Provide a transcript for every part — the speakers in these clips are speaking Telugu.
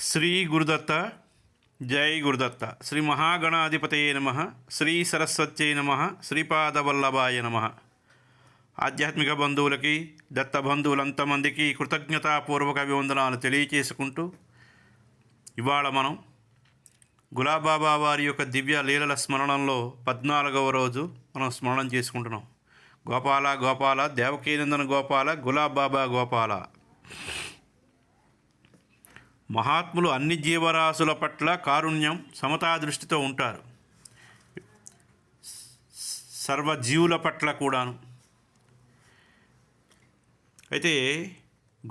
శ్రీ గురుదత్త జై గురుదత్త. శ్రీ మహాగణాధిపతయే నమ. శ్రీ సరస్వత్యై నమ. శ్రీపాదవల్లభాయ నమ. ఆధ్యాత్మిక బంధువులకి దత్త బంధువులంతమందికి కృతజ్ఞతాపూర్వక అభివందనాలు తెలియచేసుకుంటూ ఇవాళ మనం గులాబాబా వారి యొక్క దివ్య లీలల స్మరణంలో పద్నాలుగవ రోజు మనం స్మరణం చేసుకుంటున్నాం. గోపాల గోపాల దేవకీనందన గోపాల గులాబాబా గోపాల. మహాత్ములు అన్ని జీవరాశుల పట్ల కారుణ్యం సమతా దృష్టితో ఉంటారు. సర్వజీవుల పట్ల కూడాను. అయితే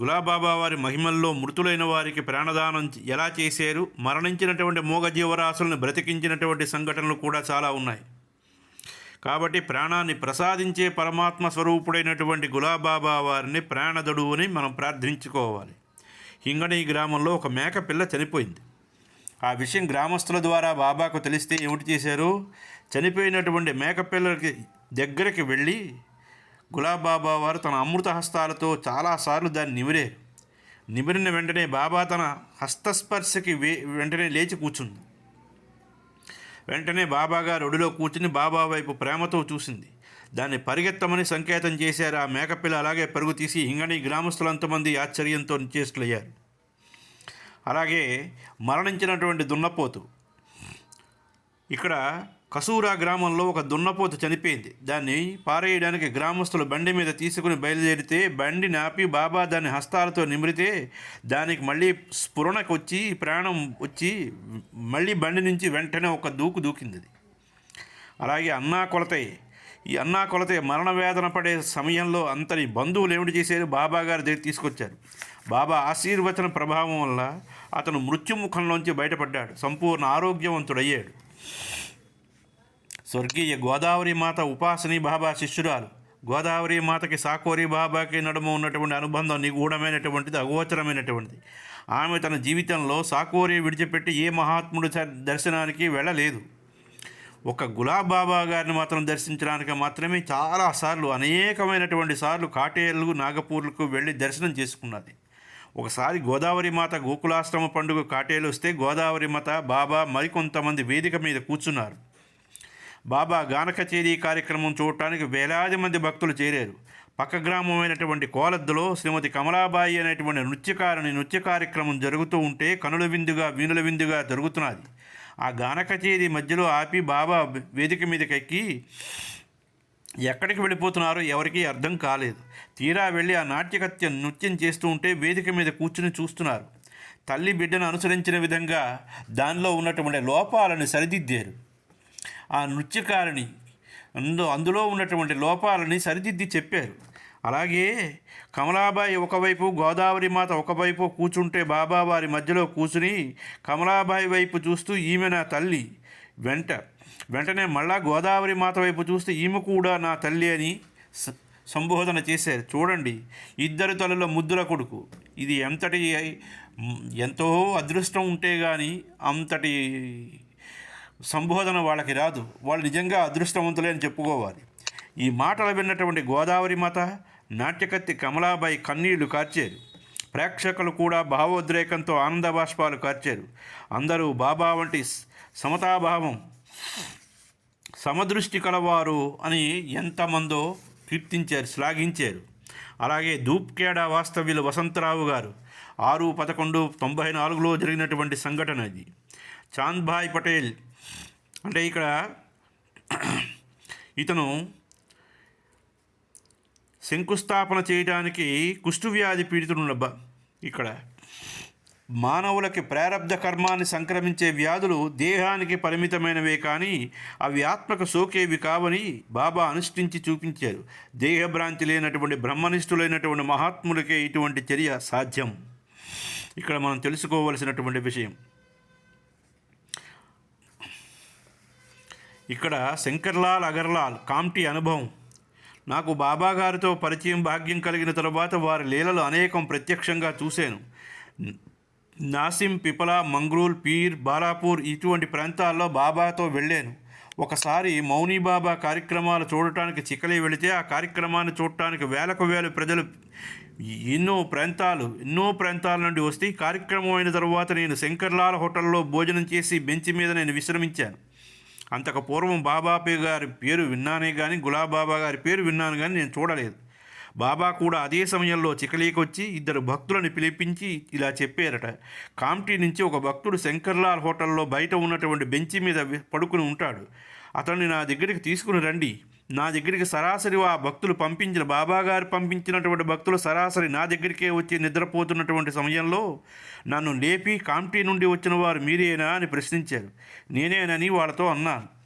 గులాబాబా వారి మహిమల్లో మృతులైన వారికి ప్రాణదానం ఎలా చేశారు? మరణించినటువంటి మూగ జీవరాశులను బ్రతికించినటువంటి సంఘటనలు కూడా చాలా ఉన్నాయి. కాబట్టి ప్రాణాన్ని ప్రసాదించే పరమాత్మ స్వరూపుడైనటువంటి గులాబాబా వారిని ప్రాణదడు అని మనం ప్రార్థించుకోవాలి. హింగణి గ్రామంలో ఒక మేక పిల్ల చనిపోయింది. ఆ విషయం గ్రామస్తుల ద్వారా బాబాకు తెలిస్తే ఏమిటి చేశారు? చనిపోయినటువంటి మేకపిల్లలకి దగ్గరికి వెళ్ళి గులాబాబా వారు తన అమృత హస్తాలతో చాలాసార్లు దాన్ని నిమిరే నిమిరిన వెంటనే బాబా తన హస్తస్పర్శకి వే వెంటనే లేచి కూర్చుంది వెంటనే బాబా గారు ఒడిలో కూర్చుని బాబా వైపు ప్రేమతో చూసింది. దాన్ని పరిగెత్తమని సంకేతం చేశారు. ఆ మేకపిల్ల అలాగే పరుగు తీసి హింగని గ్రామస్తులంతమంది ఆశ్చర్యంతో నిశ్చేష్టులయ్యారు. అలాగే మరణించినటువంటి దున్నపోతు. ఇక్కడ కసూరా గ్రామంలో ఒక దున్నపోతు చనిపోయింది. దాన్ని పారేయడానికి గ్రామస్తులు బండి మీద తీసుకుని బయలుదేరితే బండి నాపి బాబా దాన్ని హస్తాలతో నిమిరితే దానికి మళ్ళీ స్ఫురణకు వచ్చి ప్రాణం వచ్చి మళ్ళీ బండి నుంచి వెంటనే ఒక దూకు దూకింది అలాగే అన్నా కొలతయ్య ఈ అన్నా కొలతే మరణ వేదన పడే సమయంలో అంతని బంధువులు ఏమిటి చేశారు? బాబా గారి దగ్గర తీసుకొచ్చారు. బాబా ఆశీర్వచన ప్రభావం వల్ల అతను మృత్యుముఖంలోంచి బయటపడ్డాడు. సంపూర్ణ ఆరోగ్యవంతుడయ్యాడు. స్వర్గీయ గోదావరి మాత ఉపాసని బాబా శిష్యురాలు. గోదావరి మాతకి సాకోరి బాబాకి నడుమ ఉన్నటువంటి అనుబంధం నిగూఢమైనటువంటిది అగోచరమైనటువంటిది. ఆమె తన జీవితంలో సాకోరి విడిచిపెట్టి ఏ మహాత్ముడు దర్శనానికి వెళ్ళలేదు. ఒక గులాబ్ బాబా గారిని మాత్రం దర్శించడానికి మాత్రమే చాలాసార్లు అనేకమైనటువంటి సార్లు కాటేర్లు నాగపూర్లకు వెళ్ళి దర్శనం చేసుకున్నది. ఒకసారి గోదావరి మాత గోకులాశ్రమ పండుగ కాటేలు వస్తే గోదావరి మాత బాబా మరికొంతమంది వేదిక మీద కూర్చున్నారు. బాబా గాన కచేరీ కార్యక్రమం చూడటానికి వేలాది మంది భక్తులు చేరారు. పక్క గ్రామమైనటువంటి కోలద్దులో శ్రీమతి కమలాబాయి అనేటువంటి నృత్యకారుని నృత్య కార్యక్రమం జరుగుతూ ఉంటే కనుల విందుగా వీణుల విందుగా జరుగుతున్నది. ఆ గాన కచేరీ మధ్యలో ఆపి బాబా వేదిక మీదకెక్కి ఎక్కడికి వెళ్ళిపోతున్నారో ఎవరికీ అర్థం కాలేదు. తీరా వెళ్ళి ఆ నాట్యకత్య నృత్యం చేస్తూ ఉంటే వేదిక మీద కూర్చుని చూస్తున్నారు. తల్లి బిడ్డను అనుసరించిన విధంగా దానిలో ఉన్నటువంటి లోపాలను సరిదిద్దారు. ఆ నృత్యకారిణి అందులో ఉన్నటువంటి లోపాలని సరిదిద్ది చెప్పారు. అలాగే కమలాబాయి ఒకవైపు గోదావరి మాత ఒకవైపు కూర్చుంటే బాబా వారి మధ్యలో కూర్చుని కమలాబాయి వైపు చూస్తూ ఈమె నా తల్లి. వెంట వెంటనే మళ్ళా గోదావరి మాత వైపు చూస్తే ఈమె కూడా నా తల్లి అని సంబోధన చేశారు. చూడండి ఇద్దరు తల్లుల ముద్దుల కొడుకు. ఇది ఎంతటి ఎంతో అదృష్టం ఉంటే కానీ అంతటి సంబోధన వాళ్ళకి రాదు. వాళ్ళు నిజంగా అదృష్టవంతులే అని చెప్పుకోవాలి. ఈ మాటలు విన్నటువంటి గోదావరి మాత నాట్యకత్తి కమలాబాయి కన్నీళ్ళు కార్చారు. ప్రేక్షకులు కూడా భావోద్రేకంతో ఆనంద బాష్పాలు కార్చారు. అందరూ బాబా వంటి సమతాభావం సమదృష్టి కలవారు అని ఎంతమందో కీర్తించారు శ్లాఘించారు. అలాగే ధూప్కేడా వాస్తవ్యులు వసంతరావు గారు ఆరు పదకొండు తొంభై నాలుగులో జరిగినటువంటి సంఘటన ఇది. చాంద్భాయ్ పటేల్ అంటే ఇక్కడ ఇతను శంకుస్థాపన చేయడానికి కుష్ఠువ్యాధి పీడితుడున్న ఇక్కడ. మానవులకి ప్రారబ్ధ కర్మాన్ని సంక్రమించే వ్యాధులు దేహానికి పరిమితమైనవే కానీ అవి ఆత్మకు సోకేవి కావని బాబా అనుష్ఠించి చూపించారు. దేహభ్రాంతి లేనటువంటి బ్రహ్మనిష్ఠులైనటువంటి మహాత్ములకే ఇటువంటి చర్య సాధ్యం. ఇక్కడ మనం తెలుసుకోవలసినటువంటి విషయం. ఇక్కడ శంకర్లాల్ అగర్లాల్ కాంటి అనుభవం. నాకు బాబా గారితో పరిచయం భాగ్యం కలిగిన తరువాత వారి లీలలు అనేకం ప్రత్యక్షంగా చూశాను. నాసిం పిపల మంగ్రూల్ పీర్ బాలాపూర్ ఇటువంటి ప్రాంతాల్లో బాబాతో వెళ్ళాను. ఒకసారి మౌనీ బాబా కార్యక్రమాలు చూడటానికి చికలి వెళితే ఆ కార్యక్రమాన్ని చూడటానికి వేలకు వేల ప్రజలు ఎన్నో ప్రాంతాలు ఎన్నో ప్రాంతాల నుండి వస్తే కార్యక్రమం అయిన తర్వాత నేను శంకర్లాల్ హోటల్లో భోజనం చేసి బెంచ్ మీద నేను విశ్రమించాను. అంతకు పూర్వం బాబాపే గారి పేరు విన్నానే కానీ గులాబాబా గారి పేరు విన్నాను కానీ నేను చూడలేదు. బాబా కూడా అదే సమయంలో చికలీకొచ్చి ఇద్దరు భక్తులను పిలిపించి ఇలా చెప్పారట. కామ్టీ నుంచి ఒక భక్తుడు శంకర్లాల్ హోటల్లో బయట ఉన్నటువంటి బెంచి మీద పడుకుని ఉంటాడు. అతన్ని నా దగ్గరికి తీసుకుని రండి. నా దగ్గరికి సరాసరి ఆ భక్తులు పంపించిన బాబా గారు పంపించినటువంటి భక్తులు సరాసరి నా దగ్గరికే వచ్చి నిద్రపోతున్నటువంటి సమయంలో నన్ను లేపి కామ్టీ నుండి వచ్చిన వారు మీరేనా అని ప్రశ్నించారు. నేనేనని వాళ్ళతో అన్నాను.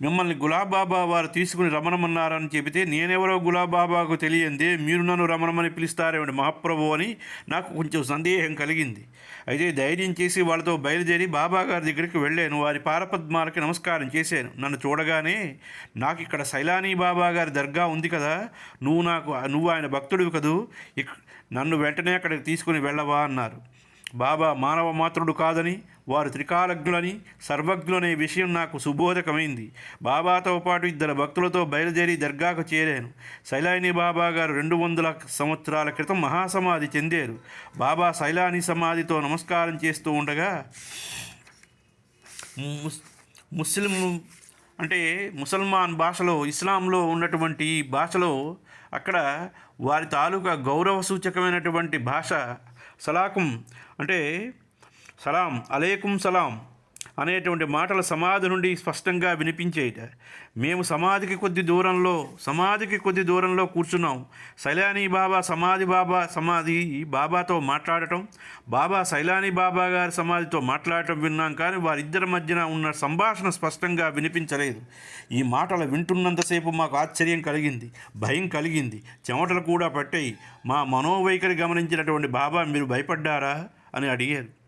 మిమ్మల్ని గులాబాబా వారు తీసుకుని రమణమన్నారని చెబితే నేనెవరో గులాబాబాకు తెలియందే మీరు నన్ను రమణమని పిలుస్తారేమిటి మహాప్రభు అని నాకు కొంచెం సందేహం కలిగింది. అయితే ధైర్యం చేసి వాళ్ళతో బయలుదేరి బాబా గారి దగ్గరికి వెళ్ళాను. వారి పారపద్మాలకి నమస్కారం చేశాను. నన్ను చూడగానే నాకు ఇక్కడ సైలానీ బాబా గారి దర్గా ఉంది కదా. నువ్వు నాకు నువ్వు ఆయన భక్తుడివి కదూ. ఇక నన్ను వెంటనే అక్కడికి తీసుకుని వెళ్ళవా అన్నారు. బాబా మానవ మాత్రుడు కాదని వారు త్రికాలజ్ఞులని సర్వజ్ఞులనే విషయం నాకు సుబోధకమైంది. బాబాతో పాటు ఇద్దరు భక్తులతో బయలుదేరి దర్గాకు చేరాను. శైలాని బాబా గారు రెండు వందల సంవత్సరాల క్రితం మహాసమాధి చెందారు. బాబా శైలాని సమాధితో నమస్కారం చేస్తూ ఉండగా ముస్ ముస్లిం అంటే ముసల్మాన్ భాషలో ఇస్లాంలో ఉన్నటువంటి భాషలో అక్కడ వారి తాలూకా గౌరవ సూచకమైనటువంటి భాష సలాకుం అంటే సలాం అలేకుం సలాం. అనేటువంటి మాటల సమాధి నుండి స్పష్టంగా వినిపించేట. మేము సమాధికి కొద్ది దూరంలో సమాధికి కొద్ది దూరంలో కూర్చున్నాం. శైలాని బాబా సమాధి బాబా సమాధి బాబాతో మాట్లాడటం బాబా శైలాని బాబా గారి సమాధితో మాట్లాడటం విన్నాం కానీ వారిద్దరి మధ్యన ఉన్న సంభాషణ స్పష్టంగా వినిపించలేదు. ఈ మాటలు వింటున్నంతసేపు మాకు ఆశ్చర్యం కలిగింది భయం కలిగింది చెమటలు కూడా పట్టాయి. మా మనోవైఖరి గమనించినటువంటి బాబా మీరు భయపడ్డారా? అని అడిగారు.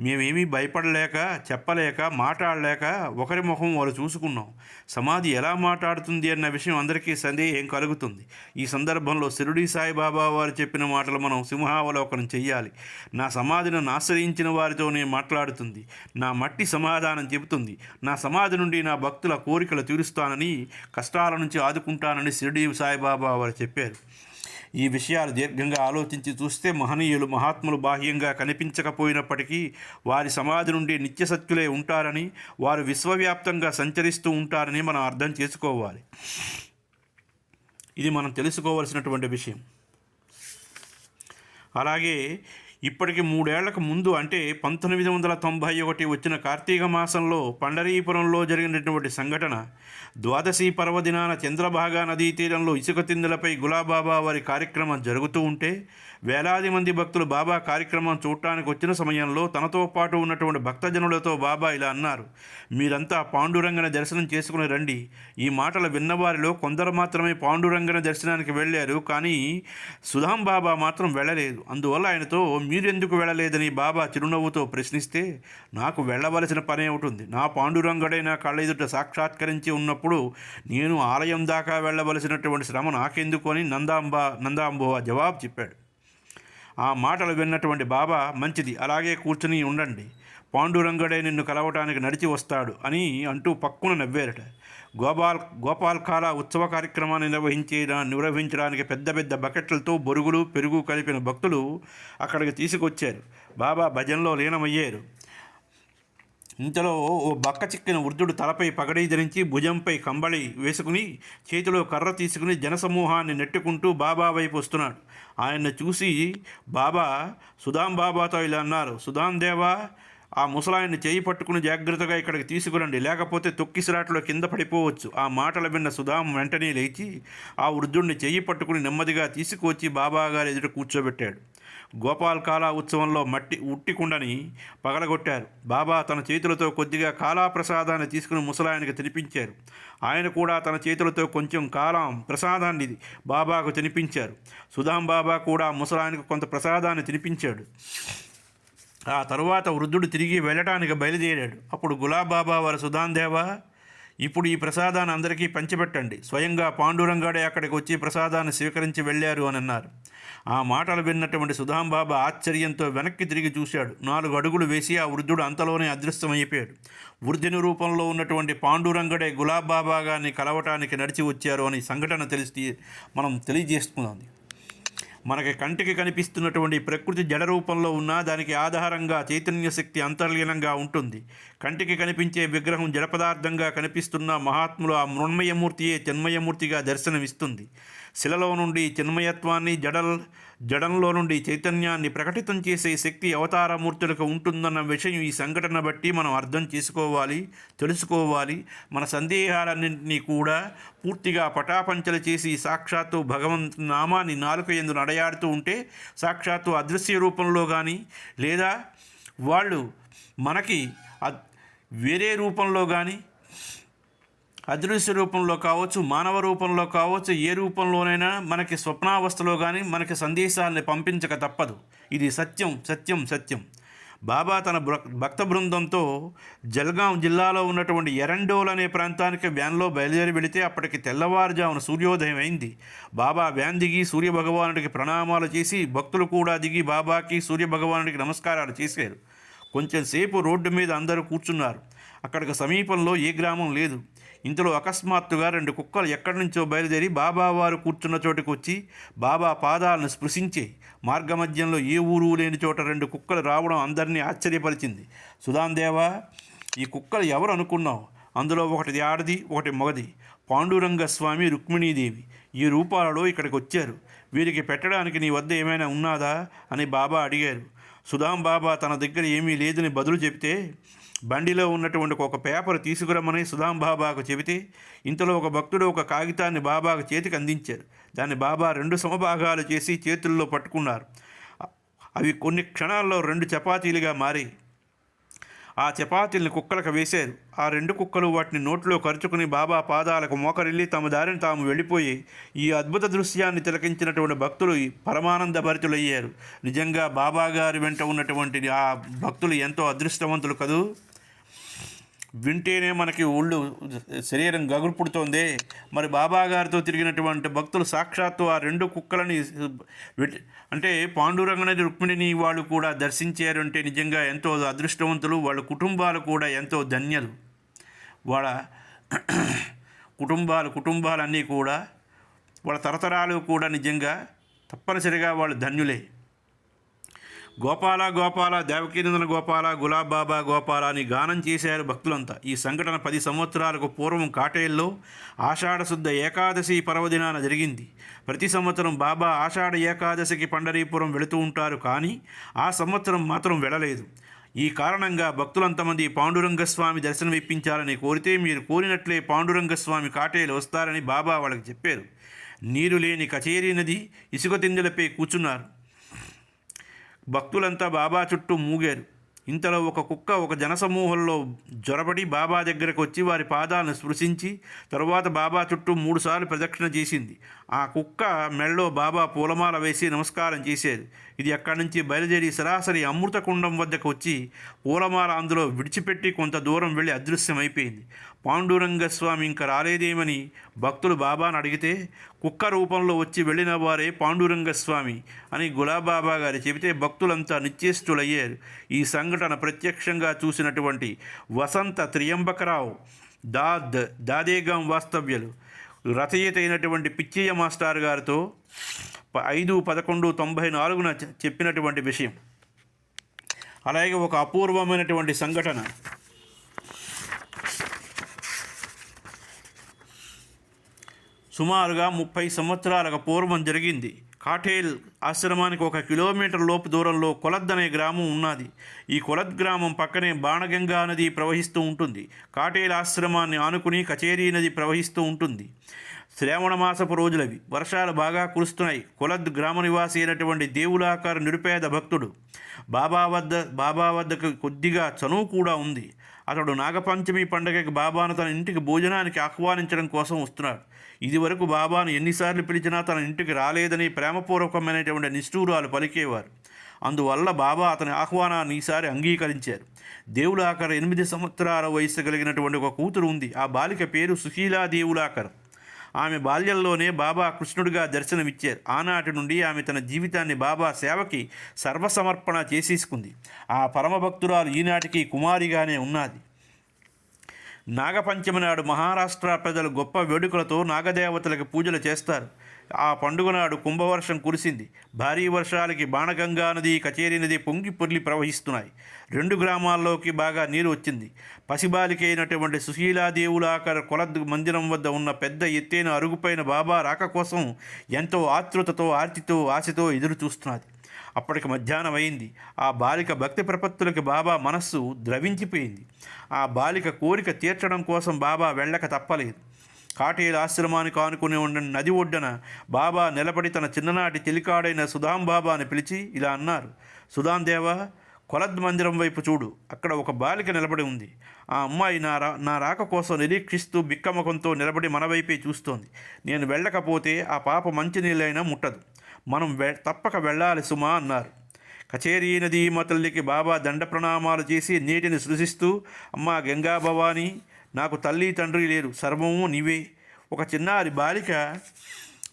మేమేమీ భయపడలేక చెప్పలేక మాట్లాడలేక ఒకరి ముఖం వారు చూసుకున్నాం. సమాధి ఎలా మాట్లాడుతుంది అన్న విషయం అందరికీ సందేహం కలుగుతుంది. ఈ సందర్భంలో సిరుడి సాయిబాబా వారు చెప్పిన మాటలు మనం సింహావలోకనం చెయ్యాలి. నా సమాధిని ఆశ్రయించిన వారితోనే మాట్లాడుతుంది. నా మట్టి సమాధానం చెబుతుంది. నా సమాధి నుండి నా భక్తుల కోరికలు తీరుస్తానని కష్టాల నుంచి ఆదుకుంటానని సిరుడి సాయిబాబా వారు చెప్పారు. ఈ విషయాలు దీర్ఘంగా ఆలోచించి చూస్తే మహనీయులు మహాత్ములు బాహ్యంగా కనిపించకపోయినప్పటికీ వారి సమాధి నుండి నిత్యసత్యులే ఉంటారని వారు విశ్వవ్యాప్తంగా సంచరిస్తూ ఉంటారని మనం అర్థం చేసుకోవాలి. ఇది మనం తెలుసుకోవలసినటువంటి విషయం. అలాగే ఇప్పటికి మూడేళ్ళకు ముందు అంటే పంతొమ్మిది వందల తొంభై ఒకటి వచ్చిన కార్తీక మాసంలో పండరీపురంలో జరిగినటువంటి సంఘటన ద్వాదశి పర్వదినాన చంద్రభాగా నదీ తీరంలో ఇసుక తిందులపై గులాబాబా వారి కార్యక్రమం జరుగుతూ ఉంటే వేలాది మంది భక్తులు బాబా కార్యక్రమం చూడటానికి వచ్చిన సమయంలో తనతో పాటు ఉన్నటువంటి భక్తజనులతో బాబా ఇలా అన్నారు మీరంతా పాండురంగన దర్శనం చేసుకుని రండి. ఈ మాటలు విన్నవారిలో కొందరు మాత్రమే పాండురంగన దర్శనానికి వెళ్ళారు కానీ సుధాం బాబా మాత్రం వెళ్ళలేదు. అందువల్ల ఆయనతో మీరెందుకు వెళ్ళలేదని బాబా చిరునవ్వుతో ప్రశ్నిస్తే నాకు వెళ్ళవలసిన పనే ఉంటుంది నా పాండురంగడే నా కళ్ళ ఎదుట సాక్షాత్కరించి ఉన్నప్పుడు నేను ఆలయం దాకా వెళ్ళవలసినటువంటి శ్రమ నాకెందుకు అని నందాంబ నందాంబో జవాబు చెప్పాడు. ఆ మాటలు విన్నటువంటి బాబా మంచిది. అలాగే కూర్చుని ఉండండి. పాండురంగడే నిన్ను కలవటానికి నడిచి వస్తాడు అని అంటూ పక్కున నవ్వారట. గోపాల్ గోపాల్కాల ఉత్సవ కార్యక్రమాన్ని నిర్వహించే నిర్వహించడానికి పెద్ద పెద్ద బకెట్లతో బొరుగులు పెరుగు కలిపిన భక్తులు అక్కడికి తీసుకొచ్చారు. బాబా భజనలో లీనమయ్యారు. ఇంతలో ఓ బక్క చిక్కిన వృద్ధుడు తలపై పగడీ ధరించి భుజంపై కంబళి వేసుకుని చేతిలో కర్ర తీసుకుని జనసమూహాన్ని నెట్టుకుంటూ బాబా వైపు వస్తున్నాడు. ఆయన్ని చూసి బాబా సుధాం బాబాతో ఇలా అన్నారు. సుధాం దేవా ఆ ముసలాయన్ని చేయి పట్టుకుని జాగ్రత్తగా ఇక్కడికి తీసుకురండి. లేకపోతే తొక్కిసిరాట్లో కింద పడిపోవచ్చు. ఆ మాటలు విన్న సుధాం వెంటనే లేచి ఆ వృద్ధుడిని చెయ్యి పట్టుకుని నెమ్మదిగా తీసుకువచ్చి బాబాగారి ఎదుట కూర్చోబెట్టాడు. గోపాల్ కాలా ఉత్సవంలో మట్టి ఉట్టి కుండని పగలగొట్టారు. బాబా తన చేతులతో కొద్దిగా కాలా ప్రసాదాన్ని తీసుకుని ముసలాయనకి తినిపించారు. ఆయన కూడా తన చేతులతో కొంచెం కాలం ప్రసాదాన్ని బాబాకు తినిపించారు. సుధాం బాబా కూడా ముసలాయనకు కొంత ప్రసాదాన్ని తినిపించాడు. ఆ తరువాత వృద్ధుడు తిరిగి వెళ్ళటానికి బయలుదేరాడు. అప్పుడు గులాబాబా వారి సుధాందేవా ఇప్పుడు ఈ ప్రసాదాన్ని అందరికీ పంచిపెట్టండి. స్వయంగా పాండురంగాడే అక్కడికి వచ్చి ప్రసాదాన్ని స్వీకరించి వెళ్ళారు అని అన్నారు. ఆ మాటలు విన్నటువంటి సుధాంబాబా ఆశ్చర్యంతో వెనక్కి తిరిగి చూశాడు. నాలుగు అడుగులు వేసి ఆ వృద్ధుడు అంతలోనే అదృశ్యమైపోయాడు. వృద్ధిని రూపంలో ఉన్నటువంటి పాండురంగడే గులాబాబా గారిని కలవటానికి నడిచి వచ్చారు అని సంఘటన తెలిసి మనం తెలియజేసుకున్నాం మనకి కంటికి కనిపిస్తున్నటువంటి ప్రకృతి జడ రూపంలో ఉన్న దానికి ఆధారంగా చైతన్య శక్తి అంతర్లీనంగా ఉంటుంది. కంటికి కనిపించే విగ్రహం జడ పదార్థంగా కనిపిస్తున్న మహాత్ములు ఆ మృణ్మయమూర్తియే చిన్మయమూర్తిగా దర్శనమిస్తుంది. శిలలో నుండి చిన్మయత్వాన్ని జడల్ జడంలో నుండి చైతన్యాన్ని ప్రకటితం చేసే శక్తి అవతారమూర్తులకు ఉంటుందన్న విషయం ఈ సంఘటన బట్టి మనం అర్థం చేసుకోవాలి తెలుసుకోవాలి. మన సందేహాలన్నింటినీ కూడా పూర్తిగా పటాపంచలు చేసి సాక్షాత్తు భగవంత్ నామాన్ని నాలుక ఎందు నడయాడుతూ ఉంటే సాక్షాత్తు అదృశ్య రూపంలో కానీ లేదా వాళ్ళు మనకి వేరే రూపంలో కానీ అదృశ్య రూపంలో కావచ్చు మానవ రూపంలో కావచ్చు ఏ రూపంలోనైనా మనకి స్వప్నావస్థలో కానీ మనకి సందేశాలని పంపించక తప్పదు. ఇది సత్యం సత్యం సత్యం. బాబా తన భక్త బృందంతో జల్గాం జిల్లాలో ఉన్నటువంటి ఎరండోల్ అనే ప్రాంతానికి వ్యాన్లో బయలుదేరి వెళితే అప్పటికి తెల్లవారుజామున సూర్యోదయం అయింది. బాబా వ్యాన్ దిగి సూర్యభగవానుడికి ప్రణామాలు చేసి భక్తులు కూడా దిగి బాబాకి సూర్యభగవానుడికి నమస్కారాలు చేశారు. కొంచెం సేపు రోడ్డు మీద అందరూ కూర్చున్నారు. అక్కడికి సమీపంలో ఏ గ్రామం లేదు. ఇంతలో అకస్మాత్తుగా రెండు కుక్కలు ఎక్కడి నుంచో బయలుదేరి బాబా వారు కూర్చున్న చోటుకు వచ్చి బాబా పాదాలను స్పృశించే. మార్గమధ్యంలో ఏ ఊరు లేని చోట రెండు కుక్కలు రావడం అందరినీ ఆశ్చర్యపరిచింది. సుధాందేవా ఈ కుక్కలు ఎవరు అనుకున్నావు? అందులో ఒకటి ఆడది ఒకటి మగది. పాండురంగ స్వామి రుక్మిణీదేవి. ఈ రూపాలలో ఇక్కడికి వచ్చారు. వీరికి పెట్టడానికి నీ వద్ద ఏమైనా ఉన్నదా? అని బాబా అడిగారు. సుధాం బాబా తన దగ్గర ఏమీ లేదని బదులు చెబితే బండిలో ఉన్నటువంటి ఒక పేపర్ తీసుకురమ్మని సుధాం బాబాకు చెబితే ఇంతలో ఒక భక్తుడు ఒక కాగితాన్ని బాబాకు చేతికి అందించారు. దాన్ని బాబా రెండు సమభాగాలు చేసి చేతుల్లో పట్టుకున్నారు. అవి కొన్ని క్షణాల్లో రెండు చపాతీలుగా మారి ఆ చపాతీల్ని కుక్కలకు వేశారు. ఆ రెండు కుక్కలు వాటిని నోట్లో ఖర్చుకుని బాబా పాదాలకు మోకరిల్లి తమ దారిని తాము వెళ్ళిపోయి ఈ అద్భుత దృశ్యాన్ని తిలకించినటువంటి భక్తులు పరమానంద భరితులయ్యారు నిజంగా బాబా గారి వెంట ఉన్నటువంటి ఆ భక్తులు ఎంతో అదృష్టవంతులు కదూ! వింటేనే మనకి ఒళ్ళు శరీరం గగురు పుడుతోంది మరి బాబా గారితో తిరిగినటువంటి భక్తులు సాక్షాత్తు ఆ రెండు కుక్కలని అంటే పాండురంగనది రుక్మిణిని వాళ్ళు కూడా దర్శించారు అంటే నిజంగా ఎంతో అదృష్టవంతులు. వాళ్ళ కుటుంబాలు కూడా ఎంతో ధన్యలు. వాళ్ళ కుటుంబాలు కుటుంబాలన్నీ కూడా వాళ్ళ తరతరాలు కూడా నిజంగా తప్పనిసరిగా వాళ్ళు ధన్యులే. గోపాల గోపాల దేవకీనందన గోపాల గులాబ్ బాబా గోపాల అని గానం చేశారు భక్తులంతా. ఈ సంఘటన పది సంవత్సరాలకు పూర్వం కాటేల్లో ఆషాఢ శుద్ధ ఏకాదశి పర్వదినాన జరిగింది. ప్రతి సంవత్సరం బాబా ఆషాఢ ఏకాదశికి పండరీపురం వెళుతూ ఉంటారు కానీ ఆ సంవత్సరం మాత్రం వెళ్ళలేదు ఈ కారణంగా భక్తులంతమంది పాండురంగస్వామి దర్శనం ఇప్పించాలని కోరితే మీరు కోరినట్లే పాండురంగస్వామి కాటేలు వస్తారని బాబా వాళ్ళకి చెప్పారు. నీరు లేని కచేరీ నది ఇసుక తిందెలపై కూర్చున్నారు. భక్తులంతా బాబా చుట్టూ మూగారు. ఇంతలో ఒక కుక్క ఒక జనసమూహంలో జొరబడి బాబా దగ్గరకు వచ్చి వారి పాదాలను స్పృశించి తరువాత బాబా చుట్టూ మూడుసార్లు ప్రదక్షిణ చేసింది. ఆ కుక్క మెళ్ళలో బాబా పూలమాల వేసి నమస్కారం చేసేది. ఇది అక్కడి నుంచి బయలుదేరి సరాసరి అమృతకుండం వద్దకు వచ్చి పూలమాల అందులో విడిచిపెట్టి కొంత దూరం వెళ్ళి అదృశ్యమైపోయింది. పాండురంగ స్వామి ఇంకా రాలేదేమని భక్తులు బాబాను అడిగితే కుక్క రూపంలో వచ్చి వెళ్ళిన వారే పాండురంగ స్వామి అని గులాబాబా గారు చెబితే భక్తులంతా నిశ్చేష్టులయ్యారు. ఈ సంఘటన ప్రత్యక్షంగా చూసినటువంటి వసంత త్రియంబకరావు దాద్ దాదేగాం వాస్తవ్యులు రచయిత అయినటువంటి పిచ్చయ్య మాస్టార్ గారితో ఐదు పదకొండు తొంభై నాలుగున చెప్పినటువంటి విషయం. అలాగే ఒక అపూర్వమైనటువంటి సంఘటన. సుమారుగా ముప్పై సంవత్సరాలకు పూర్వం జరిగింది. కాటేల్ ఆశ్రమానికి ఒక కిలోమీటర్ లోపు దూరంలో కొలద్ అనే గ్రామం ఉన్నది. ఈ కొలద్ గ్రామం పక్కనే బాణగంగా నది ప్రవహిస్తూ ఉంటుంది. కాటేల్ ఆశ్రమాన్ని ఆనుకుని కచేరీ నది ప్రవహిస్తూ ఉంటుంది. శ్రావణ మాసపు రోజులవి. వర్షాలు బాగా కురుస్తున్నాయి. కొలద్ గ్రామ నివాసి అయినటువంటి దేవులాకార నిరుపేద భక్తుడు. బాబా వద్ద బాబా వద్దకు కొద్దిగా చనువు కూడా ఉంది. అతడు నాగపంచమి పండగకి బాబాను తన ఇంటికి భోజనానికి ఆహ్వానించడం కోసం వస్తున్నాడు. ఇదివరకు బాబాను ఎన్నిసార్లు పిలిచినా తన ఇంటికి రాలేదని ప్రేమపూర్వకమైనటువంటి నిష్ఠూరాలు పలికేవారు. అందువల్ల బాబా అతని ఆహ్వానాన్ని ఈసారి అంగీకరించారు. దేవులాకర్ ఎనిమిది సంవత్సరాల వయసు కలిగినటువంటి ఒక కూతురు ఉంది. ఆ బాలిక పేరు సుశీలా దేవులాకర్. ఆమె బాల్యంలోనే బాబా కృష్ణుడిగా దర్శనమిచ్చారు. ఆనాటి నుండి ఆమె తన జీవితాన్ని బాబా సేవకి సర్వసమర్పణ చేసేసుకుంది. ఆ పరమభక్తురాలు ఈనాటికి కుమారిగానే ఉన్నది. నాగపంచమి నాడు మహారాష్ట్ర ప్రజలు గొప్ప వేడుకలతో నాగదేవతలకు పూజలు చేస్తారు. ఆ పండుగ నాడు కుంభవర్షం కురిసింది. భారీ వర్షాలకి బాణగంగా నది కచేరీ నది పొంగి పొర్లి ప్రవహిస్తున్నాయి. రెండు గ్రామాల్లోకి బాగా నీరు వచ్చింది. పసిబాలిక అయినటువంటి సుశీలాదేవులాకర కొల మందిరం వద్ద ఉన్న పెద్ద ఎత్తైన అరుగుపైన బాబా రాక కోసం ఎంతో ఆతృతతో ఆర్తితో ఆశతో ఎదురు చూస్తున్నది అప్పటికి మధ్యాహ్నం అయింది. ఆ బాలిక భక్తి ప్రపత్తులకి బాబా మనస్సు ద్రవించిపోయింది. ఆ బాలిక కోరిక తీర్చడం కోసం బాబా వెళ్ళక తప్పలేదు. కాటేల ఆశ్రమానికి ఆనుకుని ఉన్న నది ఒడ్డున బాబా నిలబడి తన చిన్ననాటి తెలికాడైన సుధాం బాబాని పిలిచి ఇలా అన్నారు సుధాం దేవా కొలద్ మందిరం వైపు చూడు. అక్కడ ఒక బాలిక నిలబడి ఉంది. ఆ అమ్మాయి నా రా నా రాక కోసం నిరీక్షిస్తూ బిక్కమకంతో నిలబడి మన వైపే చూస్తోంది. నేను వెళ్ళకపోతే ఆ పాప మంచినీళ్ళైనా ముట్టదు. మనం వె తప్పక వెళ్ళాలి సుమా అన్నారు. కచేరీ నది మా తల్లికి బాబా దండ ప్రణామాలు చేసి నీటిని సృజిస్తూ అమ్మా గంగా భవాని నాకు తల్లి తండ్రి లేరు సర్వము నీవే. ఒక చిన్నారి బాలిక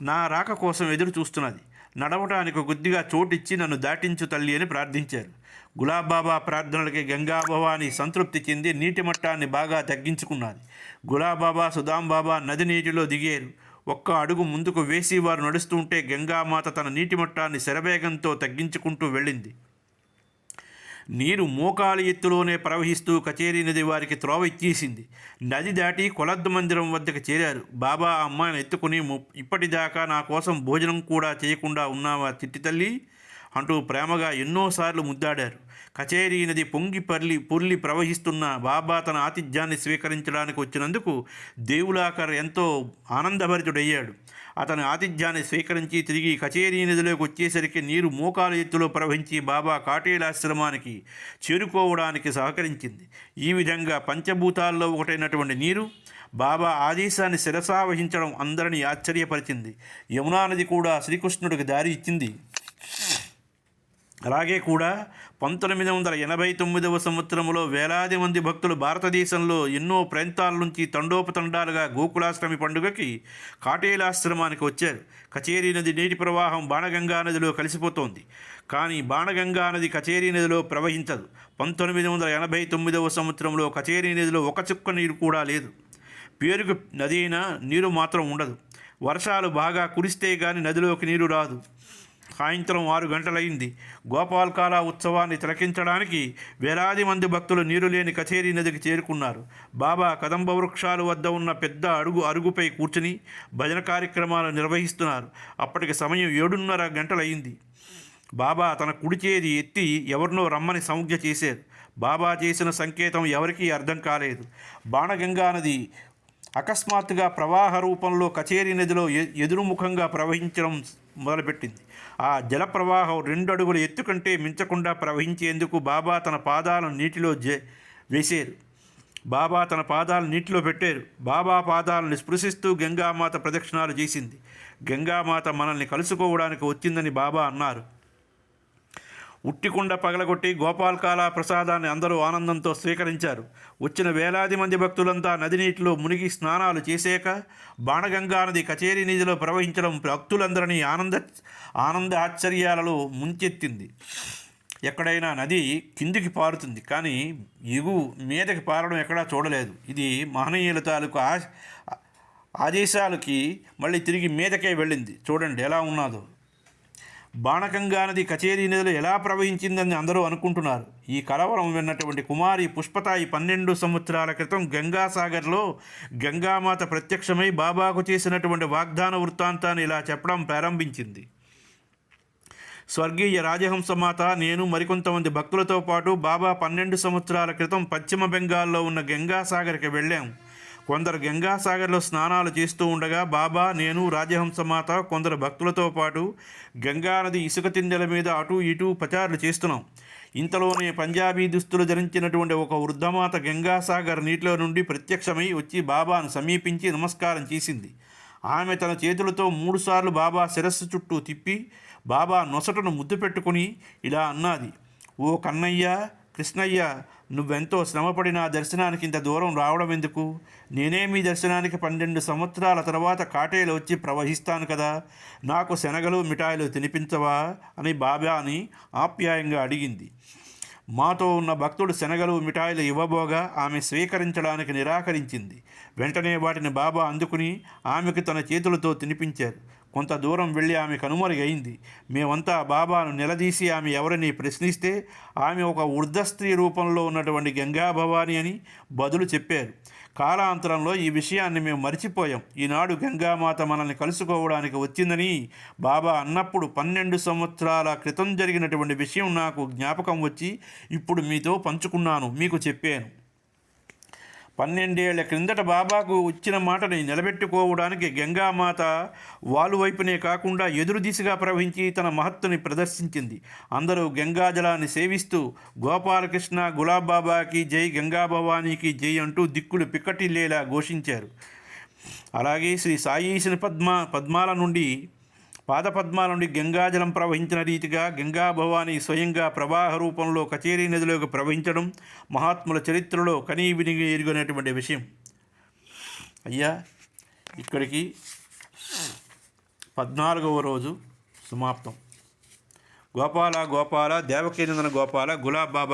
నా రాక కోసం ఎదురు చూస్తున్నది. నడవటానికి కొద్దిగా చోటిచ్చి నన్ను దాటించు తల్లి అని ప్రార్థించారు. గులాబాబా ప్రార్థనలకి గంగాభవాని సంతృప్తి చెంది నీటి మట్టాన్ని బాగా తగ్గించుకున్నది. గులాబాబా సుదాంబాబా నది నీటిలో దిగారు. ఒక్క అడుగు ముందుకు వేసి వారు నడుస్తుంటే గంగామాత తన నీటి మట్టాన్ని శరవేగంతో తగ్గించుకుంటూ వెళ్ళింది. నీరు మోకాలి ఎత్తులోనే ప్రవహిస్తూ కచేరీ నది వారికి త్రోవ ఇచ్చేసింది. నది దాటి కొలద్దు మందిరం వద్దకు చేరారు. బాబా అమ్మాయిని ఎత్తుకుని ఇప్పటిదాకా నా కోసం భోజనం కూడా చేయకుండా ఉన్నావా తిట్టి తల్లి? అంటూ ప్రేమగా ఎన్నోసార్లు ముద్దాడారు. కచేరీ నది పొంగి పర్లి పొర్లి ప్రవహిస్తున్న బాబా తన ఆతిథ్యాన్ని స్వీకరించడానికి వచ్చినందుకు దేవులాకర్ ఎంతో ఆనందభరితుడయ్యాడు. అతని ఆతిథ్యాన్ని స్వీకరించి తిరిగి కచేరీ నదిలోకి వచ్చేసరికి నీరు మోకాలు ఎత్తులో ప్రవహించి బాబా కాటేలాశ్రమానికి చేరుకోవడానికి సహకరించింది. ఈ విధంగా పంచభూతాల్లో ఒకటైనటువంటి నీరు బాబా ఆదేశాన్ని శిరసావహించడం అందరినీ ఆశ్చర్యపరిచింది. యమునా నది కూడా శ్రీకృష్ణుడికి దారి ఇచ్చింది. అలాగే కూడా పంతొమ్మిది వందల ఎనభై తొమ్మిదవ సంవత్సరంలో వేలాది మంది భక్తులు భారతదేశంలో ఎన్నో ప్రాంతాల నుంచి తండోపతండాలుగా గోకులాశ్రమి పండుగకి కాటేలాశ్రమానికి వచ్చారు. కచేరీ నది నీటి ప్రవాహం బాణగంగా నదిలో కలిసిపోతోంది. కానీ బాణగంగా నది కచేరీ నదిలో ప్రవహించదు. పంతొమ్మిది వందల ఎనభై తొమ్మిదవ సంవత్సరంలో కచేరీ నదిలో ఒక చుక్క నీరు కూడా లేదు. పేరుకు నది అయినా నీరు మాత్రం ఉండదు. వర్షాలు బాగా కురిస్తే గాని నదిలోకి నీరు రాదు. సాయంత్రం ఆరు గంటలైంది గోపాల్కాల ఉత్సవాన్ని తిలకించడానికి వేలాది మంది భక్తులు నీరు లేని కచేరీ నదికి చేరుకున్నారు. బాబా కదంబ వృక్షాలు వద్ద ఉన్న పెద్ద అడుగు అరుగుపై కూర్చుని భజన కార్యక్రమాలు నిర్వహిస్తున్నారు. అప్పటికి సమయం ఏడున్నర గంటలైంది బాబా తన కుడి చేతి ఎత్తి ఎవరినో రమ్మని సంజ్ఞ చేశారు. బాబా చేసిన సంకేతం ఎవరికీ అర్థం కాలేదు. బాణగంగా నది అకస్మాత్తుగా ప్రవాహ రూపంలో కచేరీ నదిలో ఎ- ఎదురుముఖంగా ప్రవహించడం మొదలుపెట్టింది. ఆ జల ప్రవాహం రెండు అడుగుల ఎత్తు కంటే మించకుండా ప్రవహించేందుకు బాబా తన పాదాలను నీటిలో జే వేశారు బాబా తన పాదాలు నీటిలో పెట్టారు. బాబా పాదాలను స్పృశిస్తూ గంగామాత ప్రదక్షిణాలు చేసింది. గంగామాత మనల్ని కలుసుకోవడానికి వచ్చిందని బాబా అన్నారు. ఉట్టికుండ పగలగొట్టి గోపాల్కాల ప్రసాదాన్ని అందరూ ఆనందంతో స్వీకరించారు. వచ్చిన వేలాది మంది భక్తులంతా నది నీటిలో మునిగి స్నానాలు చేశాక బాణగంగా నది కచేరీ నదిలో ప్రవహించడం భక్తులందరినీ ఆనంద ఆనంద ఆశ్చర్యాలలో ముంచెత్తింది. ఎక్కడైనా నది కిందికి పారుతుంది కానీ ఎగు మీదకి పారడం ఎక్కడా చూడలేదు. ఇది మహనీయుల తాలూకు ఆ ఆదేశాలకి మళ్ళీ తిరిగి మీదకే వెళ్ళింది. చూడండి ఎలా ఉన్నదో. బాణకంగా నది కచేరీ నదిలో ఎలా ప్రవహించిందని అందరూ అనుకుంటున్నారు. ఈ కలవరం విన్నటువంటి కుమారి పుష్పతాయి పన్నెండు సంవత్సరాల క్రితం గంగాసాగర్లో గంగామాత ప్రత్యక్షమై బాబాకు చేసినటువంటి వాగ్దాన వృత్తాంతాన్ని ఇలా చెప్పడం ప్రారంభించింది. స్వర్గీయ రాజహంస మాత నేను మరికొంతమంది భక్తులతో పాటు బాబా పన్నెండు సంవత్సరాల క్రితం పశ్చిమ బెంగాల్లో ఉన్న గంగాసాగర్కి వెళ్ళాం. కొందరు గంగాసాగర్లో స్నానాలు చేస్తూ ఉండగా బాబా నేను రాజహంస మాత కొందరు భక్తులతో పాటు గంగానది ఇసుక తిందెల మీద అటు ఇటు ప్రచారాలు చేస్తున్నాం. ఇంతలోనే పంజాబీ దుస్తులు ధరించినటువంటి ఒక వృద్ధమాత గంగాసాగర్ నీటిలో నుండి ప్రత్యక్షమై వచ్చి బాబాను సమీపించి నమస్కారం చేసింది. ఆమె తన చేతులతో మూడుసార్లు బాబా శిరస్సు చుట్టూ తిప్పి బాబా నొసటను ముద్దు పెట్టుకుని ఇలా అన్నది ఓ కన్నయ్య కృష్ణయ్య నువ్వెంతో శ్రమపడి నా దర్శనానికి ఇంత దూరం రావడం ఎందుకు? నేనే మీ దర్శనానికి పన్నెండు సంవత్సరాల తర్వాత కాటేలు వచ్చి ప్రవహిస్తాను కదా. నాకు శనగలు మిఠాయిలు తినిపించవా? అని బాబాని ఆప్యాయంగా అడిగింది. మాతో ఉన్న భక్తుడు శనగలు మిఠాయిలు ఇవ్వబోగా ఆమె స్వీకరించడానికి నిరాకరించింది. వెంటనే వాటిని బాబా అందుకుని ఆమెకు తన చేతులతో తినిపించారు. కొంత దూరం వెళ్ళి ఆమె కనుమరుగైంది మేమంతా బాబాను నిలదీసి ఆమె ఎవరిని ప్రశ్నిస్తే ఆమె ఒక వృద్ధ స్త్రీ రూపంలో ఉన్నటువంటి గంగా భవాని అని బదులు చెప్పారు. కాలాంతరంలో ఈ విషయాన్ని మేము మర్చిపోయాం. ఈనాడు గంగామాత మనల్ని కలుసుకోవడానికి వచ్చిందని బాబా అన్నప్పుడు పన్నెండు సంవత్సరాల క్రితం జరిగినటువంటి విషయం నాకు జ్ఞాపకం వచ్చి ఇప్పుడు మీతో పంచుకున్నాను మీకు చెప్పాను. పన్నెండేళ్ళ క్రిందట బాబాకు ఇచ్చిన మాటని నిలబెట్టుకోవడానికి గంగామాత వాలు వైపునే కాకుండా ఎదురు దిశగా ప్రవహించి తన మహత్తుని ప్రదర్శించింది. అందరూ గంగాజలాన్ని సేవిస్తూ గోపాలకృష్ణ గులాబ్ బాబాకి జై గంగా భవానీకి జై అంటూ దిక్కులు పిక్కటిల్లేలా ఘోషించారు. అలాగే శ్రీ సాయి పద్మ పద్మాల నుండి పాదపద్మాల నుండి గంగాజలం ప్రవహించిన రీతిగా గంగా భవాని స్వయంగా ప్రవాహ రూపంలో కచేరీ నదిలోకి ప్రవహించడం మహాత్ముల చరిత్రలో కనీ వినిగి ఎరుగనటువంటి విషయం. అయ్యా ఇక్కడికి పద్నాలుగవ రోజు సమాప్తం. గోపాల గోపాల దేవకీనందన గోపాల గులాబ్ బాబా